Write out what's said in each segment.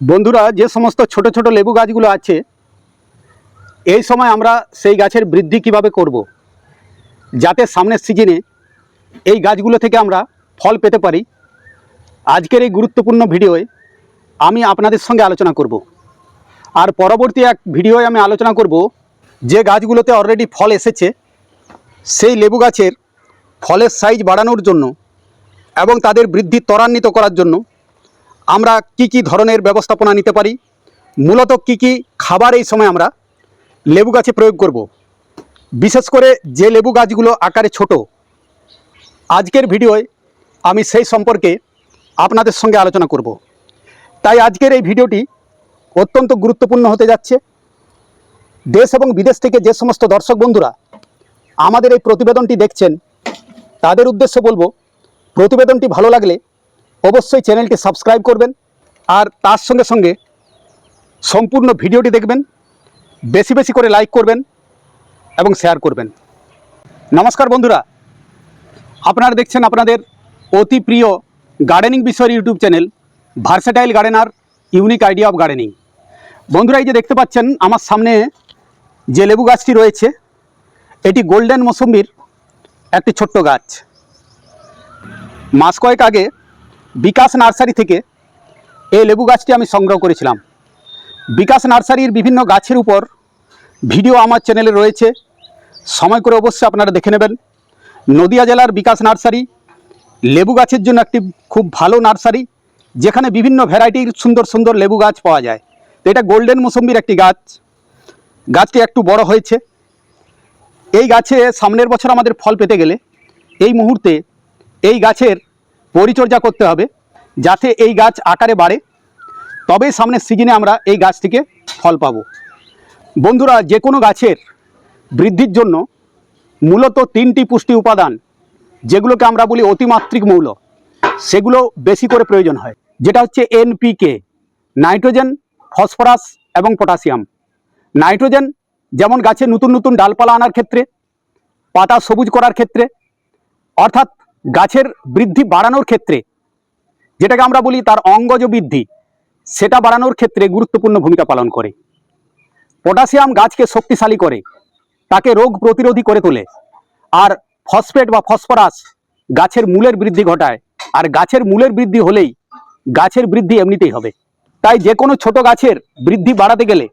বন্ধুরা, যে সমস্ত ছোট ছোট লেবু গাছগুলো আছে, এই সময় আমরা সেই গাছের বৃদ্ধি কীভাবে করব। যাতে সামনের সিজনে এই গাছগুলো থেকে আমরা ফল পেতে পারি আজকের এই গুরুত্বপূর্ণ ভিডিওয়ে আমি আপনাদের সঙ্গে আলোচনা করব। আর পরবর্তী এক ভিডিওয়ে আমি আলোচনা করব যে গাছগুলোতে অলরেডি ফল এসেছে, সেই লেবু গাছের ফলের সাইজ বাড়ানোর জন্য এবং তাদের বৃদ্ধি ত্বরান্বিত করার জন্য আমরা কি কি ধরনের ব্যবস্থাপনা নিতে পারি মূলত কি কি খাবার এই সময় আমরা লেবু গাছে প্রয়োগ করব। বিশেষ করে যে লেবু গাছগুলো আকারে ছোট, আজকের ভিডিওয় আমি সেই সম্পর্কে আপনাদের সঙ্গে আলোচনা করব। তাই আজকের এই ভিডিওটি অত্যন্ত গুরুত্বপূর্ণ হতে যাচ্ছে দেশ এবং বিদেশ থেকে যে সমস্ত দর্শক বন্ধুরা আমাদের এই প্রতিবেদনটি দেখছেন, তাদের উদ্দেশ্য বলব, প্রতিবেদনটি ভালো লাগলে অবশ্যই চ্যানেলটি সাবস্ক্রাইব করবেন আর তার সঙ্গে সঙ্গে সম্পূর্ণ ভিডিওটি দেখবেন, বেশি বেশি করে লাইক করবেন এবং শেয়ার করবেন। নমস্কার বন্ধুরা, আপনারা দেখছেন আপনাদের অতি প্রিয় গার্ডেনিং বিষয়ের YouTube channel versatile gardener unique idea of gardening. বন্ধুরা, এই যে দেখতে পাচ্ছেন, আমার সামনে যে লেবু গাছটি রয়েছে, এটি গোল্ডেন মৌসুম্বির একটি ছোট্ট গাছ। মাস কয়েক আগে বিকাশ নার্সারি থেকে এই লেবু গাছটি আমি সংগ্রহ করেছিলাম। বিকাশ নার্সারির বিভিন্ন গাছের উপর ভিডিও আমার চ্যানেলে রয়েছে। সময় করে অবশ্যই আপনারা দেখে নেবেন। নদিয়া জেলার বিকাশ নার্সারি লেবু গাছের জন্য একটি খুব ভালো নার্সারি, যেখানে বিভিন্ন ভ্যারাইটির সুন্দর সুন্দর লেবু গাছ পাওয়া যায়। তো এটা গোল্ডেন মৌসুম্বির একটি গাছ। গাছটি একটু বড় হয়েছে। এই গাছে সামনের বছর আমাদের ফল পেতে গেলে এই মুহূর্তে এই গাছের পরিচর্যা করতে হবে যাতে এই গাছ আকারে বাড়ে। তবে সামনের সিজনে আমরা এই গাছ থেকে ফল পাব। বন্ধুরা, যে কোনো গাছের বৃদ্ধির জন্য মূলত তিনটি পুষ্টি উপাদান, যেগুলোকে আমরা বলি অতিমাত্রিক মৌল, সেগুলো বেশি করে প্রয়োজন হয়। যেটা হচ্ছে এনপিকে নাইট্রোজেন, ফসফরাস এবং পটাশিয়াম। নাইট্রোজেন যেমন গাছে নতুন নতুন ডালপালা আনার ক্ষেত্রে, পাতা সবুজ করার ক্ষেত্রে, অর্থাৎ গাছের বৃদ্ধি বাড়ানোর ক্ষেত্রে, যেটাকে আমরা বলি তার অঙ্গজ বৃদ্ধি, সেটা বাড়ানোর ক্ষেত্রে গুরুত্বপূর্ণ ভূমিকা পালন করে। পটাশিয়াম গাছকে শক্তিশালী করে, তাকে রোগ প্রতিরোধী করে তোলে, আর ফসফেট বা ফসফরাস গাছের মূলের বৃদ্ধি ঘটায়, আর গাছের মূলের বৃদ্ধি হলেই গাছের বৃদ্ধি এমনিতেই হবে। তাই যে কোনো ছোট গাছের বৃদ্ধি বাড়াতে গেলে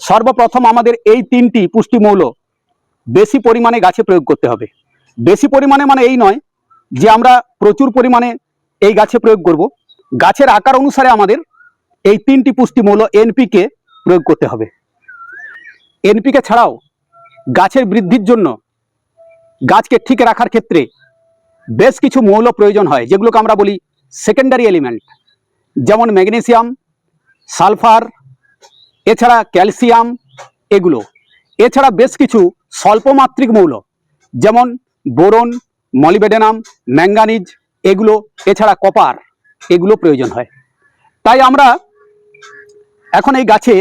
সর্বপ্রথম আমাদের এই তিনটি পুষ্টি মৌল বেশি পরিমাণে গাছে প্রয়োগ করতে হবে। বেশি পরিমাণে মানে এই নয় যে আমরা প্রচুর পরিমাণে এই গাছে প্রয়োগ করব। গাছের আকার অনুসারে আমাদের এই তিনটি পুষ্টি মৌল এনপিকে প্রয়োগ করতে হবে। এনপিকে ছাড়াও গাছের বৃদ্ধির জন্য গাছকে ঠিক রাখার ক্ষেত্রে বেশ কিছু মৌল প্রয়োজন হয়, যেগুলোকে আমরা বলি সেকেন্ডারি এলিমেন্ট যেমন ম্যাগনেসিয়াম সালফার এছাড়া ক্যালসিয়াম এগুলো। এছাড়া বেশ কিছু স্বল্পমাত্রিক মৌল, যেমন বোরন মলিবেডেনাম ম্যাঙ্গানিজ, এগুলো, এছাড়া কপার, এগুলো প্রয়োজন হয়। তাই আমরা এখন এই গাছে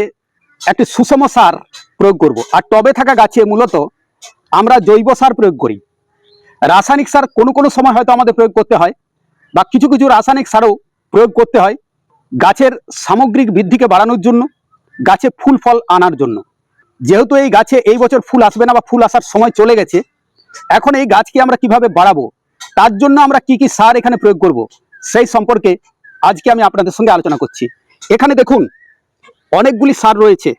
একটি সুষম সার প্রয়োগ করব। আর টবে থাকা গাছে মূলত আমরা জৈব সার প্রয়োগ করি। রাসায়নিক সার কোনো কোনো সময় হয়তো আমাদের প্রয়োগ করতে হয়, বা কিছু কিছু রাসায়নিক সারও প্রয়োগ করতে হয় গাছের সামগ্রিক বৃদ্ধিকে বাড়ানোর জন্য, গাছে ফুল ফল আনার জন্য। যেহেতু এই গাছে এই বছর ফুল আসবে না বা ফুল আসার সময় চলে গেছে এখন এই গাছকে আমরা কীভাবে বাড়াবো? তার জন্য আমরা কি কি সার এখানে প্রয়োগ করব? সেই সম্পর্কে আজকে আমি আপনাদের সঙ্গে আলোচনা করছি। এখানে দেখুন, অনেকগুলি সার রয়েছে।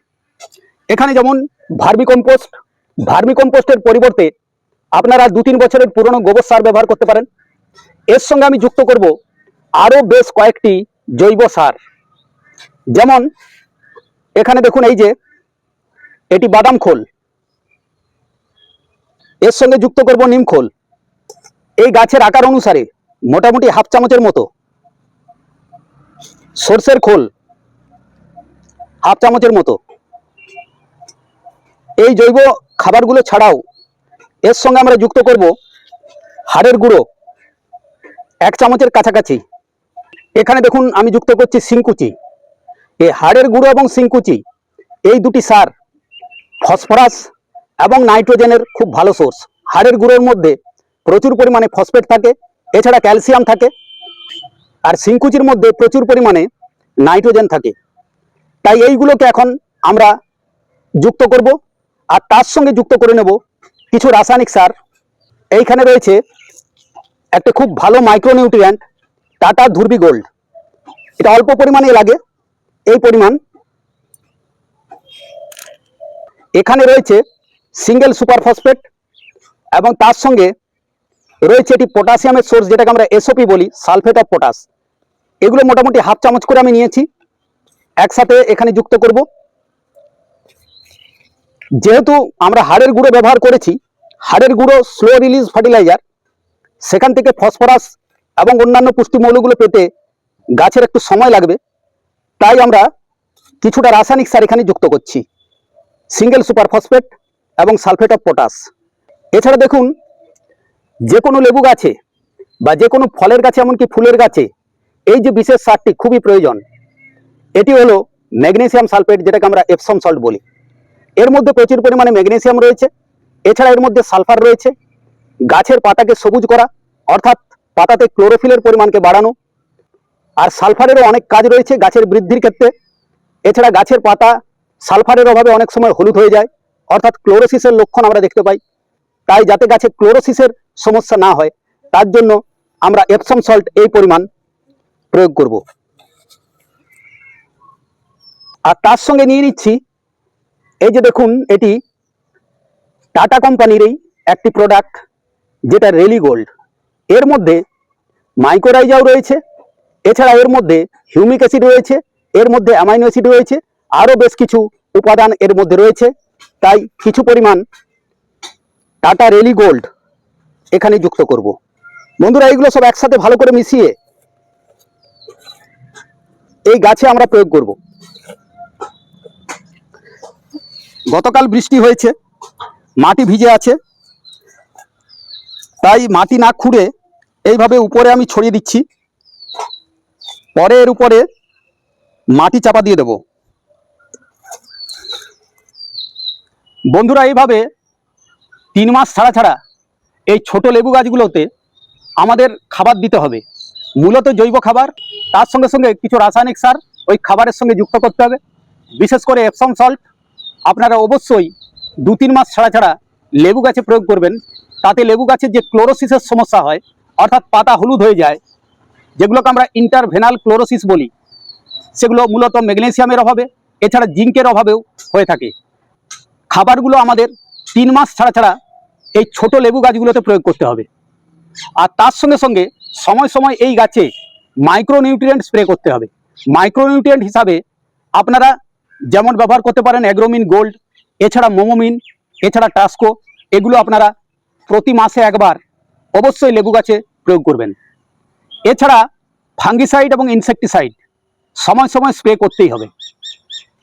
এখানে যেমন ভার্মি কম্পোস্ট ভার্মি কম্পোস্টের পরিবর্তে আপনারা দু তিন বছরের পুরনো গোবর সার ব্যবহার করতে পারেন। এর সঙ্গে আমি যুক্ত করব আরও বেশ কয়েকটি জৈব সার। যেমন, এখানে দেখুন এই যে, এটি বাদাম খোল। এর সঙ্গে যুক্ত করব নিম খোল। এই গাছের আকার অনুসারে মোটামুটি হাফ চামচের মতো। সর্ষের খোল হাফ চামচের মতো। এই জৈব খাবারগুলো ছাড়াও এর সঙ্গে আমরা যুক্ত করব হাড়ের গুঁড়ো, এক চামচের কাছাকাছি। এখানে দেখুন আমি যুক্ত করছি সিংকুচি এই হাড়ের গুঁড়ো এবং সিংকুচি এই দুটি সার, ফসফরাস এবং নাইট্রোজেনের খুব ভালো সোর্স হাড়ের গুঁড়োর মধ্যে প্রচুর পরিমাণে ফসফেট থাকে, এছাড়া ক্যালসিয়াম থাকে, আর সিংকুচির মধ্যে প্রচুর পরিমাণে নাইট্রোজেন থাকে। তাই এইগুলোকে এখন আমরা যুক্ত করব, আর তার সঙ্গে যুক্ত করে নেব কিছু রাসায়নিক সার। এইখানে রয়েছে একটা খুব ভালো মাইক্রোনিউট্রিয়েন্ট টাটা ধুরবি গোল্ড এটা অল্প পরিমাণে লাগে, এই পরিমাণ। এখানে রয়েছে সিঙ্গেল সুপার ফসফেট এবং তার সঙ্গে রয়েছে এটি পটাশিয়ামের সোর্স যেটাকে আমরা এসওপি বলি সালফেট অফ পটাশ এগুলো মোটামুটি হাফ চামচ করে আমি নিয়েছি। একসাথে এখানে যুক্ত করব। যেহেতু আমরা হাড়ের গুঁড়ো ব্যবহার করেছি, হাড়ের গুঁড়ো স্লো রিলিজ ফার্টিলাইজার সেখান থেকে ফসফরাস এবং অন্যান্য পুষ্টিমৌলগুলো পেতে গাছের একটু সময় লাগবে। তাই আমরা কিছুটা রাসায়নিক সার এখানে যুক্ত করছি। সিঙ্গেল সুপার ফসফেট এবং সালফেট অফ পটাশ। এছাড়া দেখুন, যে কোনো লেবু গাছে বা যে কোনো ফলের গাছে, এমনকি ফুলের গাছে, এই যে বিশেষ সারটি খুবই প্রয়োজন, এটি হলো ম্যাগনেসিয়াম সালফেট, যেটাকে আমরা এপসম সল্ট বলি। এর মধ্যে প্রচুর পরিমাণে ম্যাগনেসিয়াম রয়েছে, এছাড়া এর মধ্যে সালফার রয়েছে। গাছের পাতাকে সবুজ করা, অর্থাৎ পাতাতে ক্লোরোফিলের পরিমাণকে বাড়ানো। আর সালফারেরও অনেক কাজ রয়েছে গাছের বৃদ্ধির ক্ষেত্রে। এছাড়া গাছের পাতা সালফারের অভাবে অনেক সময় হলুদ হয়ে যায়। অর্থাৎ ক্লোরোসিসের লক্ষণ আমরা দেখতে পাই। তাই যাতে গাছে ক্লোরোসিসের সমস্যা না হয়, তার জন্য আমরা এপসম সল্ট এই পরিমাণ প্রয়োগ করব। আর তার সঙ্গে নিয়ে নিচ্ছি, এই যে দেখুন, এটি টাটা কোম্পানির এই একটি প্রোডাক্ট যেটা রেলি গোল্ড এর মধ্যে মাইক্রোরাইজাও রয়েছে, এছাড়া এর মধ্যে হিউমিক অ্যাসিড রয়েছে, এর মধ্যে অ্যামাইনো অ্যাসিড রয়েছে, আরও বেশ কিছু উপাদান এর মধ্যে রয়েছে। তাই কিছু পরিমাণ টাটা রেলি গোল্ড এখানে যুক্ত করব। বন্ধুরা এইগুলো সব একসাথে ভালো করে মিশিয়ে এই গাছে আমরা প্রয়োগ করব। গতকাল বৃষ্টি হয়েছে, মাটি ভিজে আছে, তাই মাটি না খুঁড়ে এইভাবে উপরে আমি ছড়িয়ে দিচ্ছি। পরে এর উপরে মাটি চাপা দিয়ে দেব। বন্ধুরা, এইভাবে তিন মাস ছাড়া ছাড়া এই ছোট লেবু গাছগুলোতে আমাদের খাবার দিতে হবে। মূলত জৈব খাবার, তার সঙ্গে সঙ্গে কিছু রাসায়নিক সার ওই খাবারের সঙ্গে যুক্ত করতে হবে। বিশেষ করে এপসম সল্ট আপনারা অবশ্যই দু তিন মাস ছাড়া ছাড়া লেবু গাছে প্রয়োগ করবেন। তাতে লেবু গাছের যে ক্লোরোসিসের সমস্যা হয়, অর্থাৎ পাতা হলুদ হয়ে যায়, যেগুলোকে আমরা ইন্টারভেনাল ক্লোরোসিস বলি, সেগুলো মূলত ম্যাগনেসিয়ামের অভাবে, এছাড়া জিঙ্কের অভাবেও হয়ে থাকে। খাবারগুলো আমাদের তিন মাস ছাড়া ছাড়া এই ছোট লেবু গাছগুলোতে প্রয়োগ করতে হবে। আর তার সঙ্গে সঙ্গে সময় সময় এই গাছে মাইক্রোনিউট্রিয়েন্ট স্প্রে করতে হবে। মাইক্রোনিউট্রিয়েন্ট হিসাবে আপনারা যেমন ব্যবহার করতে পারেন অ্যাগ্রোমিন গোল্ড এছাড়া মোমোমিন এছাড়া টাস্কো এগুলো আপনারা প্রতি মাসে একবার অবশ্যই লেবু গাছে প্রয়োগ করবেন। এছাড়া ফাঙ্গিসাইড এবং ইনসেকটিসাইড সময় সময় স্প্রে করতেই হবে।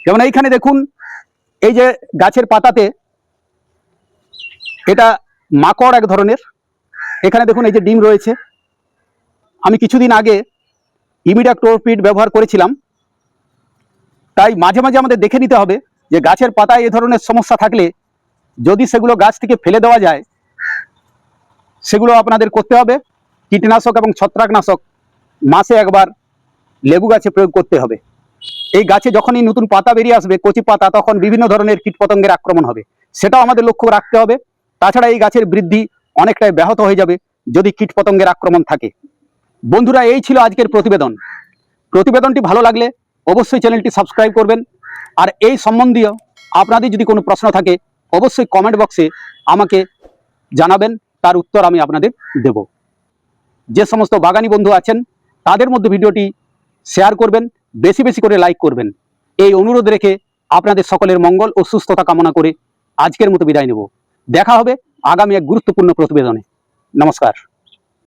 যেমন এইখানে দেখুন এই যে গাছের পাতাতে এটা মাকড় এক ধরনের। এখানে দেখুন এই যে ডিম রয়েছে। আমি কিছুদিন আগে ইমিডাক্টোরপিড ব্যবহার করেছিলাম। তাই মাঝে মাঝে আমাদের দেখে নিতে হবে যে গাছের পাতায় এ ধরনের সমস্যা থাকলে যদি সেগুলো গাছ থেকে ফেলে দেওয়া যায়, সেগুলো আপনাদের করতে হবে। কীটনাশক এবং ছত্রাকনাশক মাসে একবার লেবু গাছে প্রয়োগ করতে হবে। এই গাছে যখনই নতুন পাতা বেরিয়ে আসবে, কচি পাতা, তখন বিভিন্ন ধরনের কীটপতঙ্গের আক্রমণ হবে। সেটাও আমাদের লক্ষ্য রাখতে হবে। তাছাড়া এই গাছের বৃদ্ধি অনেকটাই ব্যাহত হয়ে যাবে যদি কীটপতঙ্গের আক্রমণ থাকে। বন্ধুরা, এই ছিল আজকের প্রতিবেদন। প্রতিবেদনটি ভালো লাগলে অবশ্যই চ্যানেলটি সাবস্ক্রাইব করবেন। আর এই সম্বন্ধীয় আপনাদের যদি কোনো প্রশ্ন থাকে, অবশ্যই কমেন্ট বক্সে আমাকে জানাবেন। তার উত্তর আমি আপনাদের দেব। যে সমস্ত বাগানি বন্ধু আছেন, তাদের মধ্যে ভিডিওটি শেয়ার করবেন। বেশি বেশি করে লাইক করবেন। এই অনুরোধ রেখে আপনাদের সকলের মঙ্গল ও সুস্থতা কামনা করে আজকের মতো বিদায় নেব। দেখা হবে আগামী এক গুরুত্বপূর্ণ প্রতিবেদনে। নমস্কার।